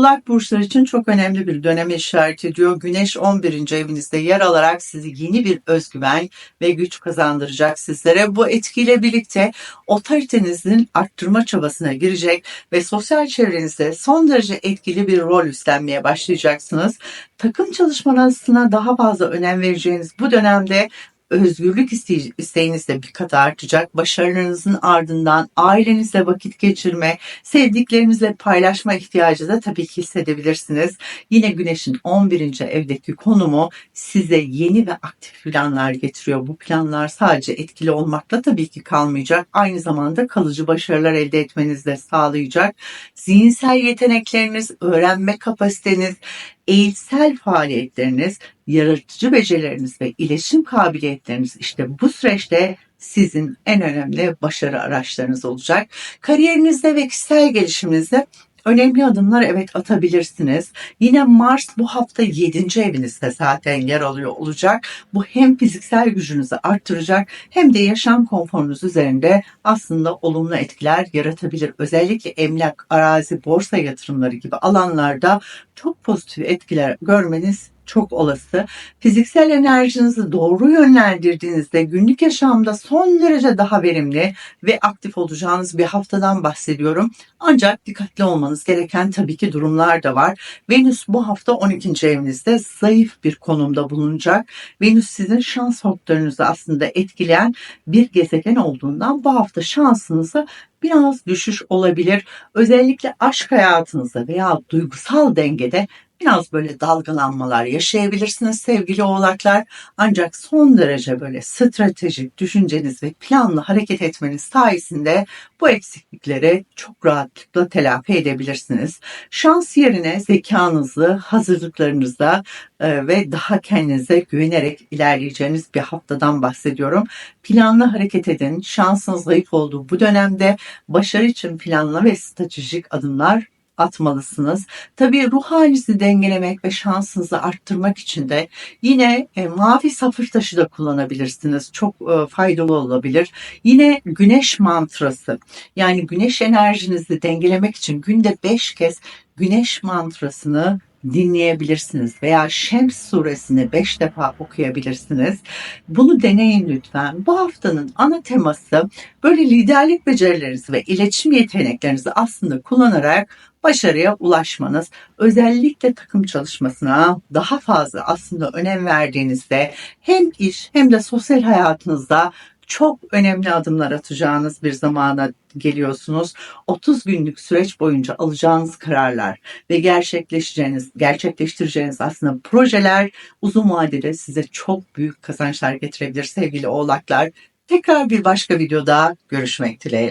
Oğlak burçları için çok önemli bir döneme işaret ediyor. Güneş 11. evinizde yer alarak sizi yeni bir özgüven ve güç kazandıracak sizlere. Bu etkiyle birlikte otoritenizin arttırma çabasına girecek ve sosyal çevrenizde son derece etkili bir rol üstlenmeye başlayacaksınız. Takım çalışmalarına daha fazla önem vereceğiniz bu dönemde özgürlük iste- isteğiniz de bir kat artacak. Başarılarınızın ardından ailenizle vakit geçirme, sevdiklerinizle paylaşma ihtiyacı da tabii ki hissedebilirsiniz. Yine Güneş'in 11. evdeki konumu size yeni ve aktif planlar getiriyor. Bu planlar sadece etkili olmakla tabii ki kalmayacak. Aynı zamanda kalıcı başarılar elde etmenizi de sağlayacak. Zihinsel yetenekleriniz, öğrenme kapasiteniz, eğitsel faaliyetleriniz, yaratıcı becerileriniz ve iletişim kabiliyetleriniz işte bu süreçte sizin en önemli başarı araçlarınız olacak. Kariyerinizde ve kişisel gelişiminizde önemli adımlar evet atabilirsiniz. Yine Mars bu hafta 7. evinizde zaten yer alıyor olacak. Bu hem fiziksel gücünüzü arttıracak hem de yaşam konforunuz üzerinde aslında olumlu etkiler yaratabilir. Özellikle emlak, arazi, borsa yatırımları gibi alanlarda çok pozitif etkiler görmeniz çok olası. Fiziksel enerjinizi doğru yönlendirdiğinizde günlük yaşamda son derece daha verimli ve aktif olacağınız bir haftadan bahsediyorum. Ancak dikkatli olmanız gereken tabii ki durumlar da var. Venüs bu hafta 12. evinizde zayıf bir konumda bulunacak. Venüs sizin şans faktörünüzü aslında etkileyen bir gezegen olduğundan bu hafta şansınızı biraz düşüş olabilir. Özellikle aşk hayatınızda veya duygusal dengede biraz böyle dalgalanmalar yaşayabilirsiniz sevgili oğlaklar. Ancak son derece böyle stratejik düşünceniz ve planlı hareket etmeniz sayesinde bu eksiklikleri çok rahatlıkla telafi edebilirsiniz. Şans yerine zekanızı, hazırlıklarınızda e, ve daha kendinize güvenerek ilerleyeceğiniz bir haftadan bahsediyorum. Planlı hareket edin. Şansın zayıf olduğu bu dönemde başarı için planlı ve stratejik adımlar atmalısınız. Tabii ruh halinizi dengelemek ve şansınızı arttırmak için de yine e, mavi safır taşı da kullanabilirsiniz. Çok e, faydalı olabilir. Yine güneş mantrası yani güneş enerjinizi dengelemek için günde 5 kez güneş mantrasını dinleyebilirsiniz veya Şems suresini 5 defa okuyabilirsiniz. Bunu deneyin lütfen. Bu haftanın ana teması böyle liderlik becerilerinizi ve iletişim yeteneklerinizi aslında kullanarak başarıya ulaşmanız. Özellikle takım çalışmasına daha fazla aslında önem verdiğinizde hem iş hem de sosyal hayatınızda çok önemli adımlar atacağınız bir zamana geliyorsunuz. 30 günlük süreç boyunca alacağınız kararlar ve gerçekleştireceğiniz, gerçekleştireceğiniz aslında projeler uzun vadede size çok büyük kazançlar getirebilir sevgili oğlaklar. Tekrar bir başka videoda görüşmek dileğiyle.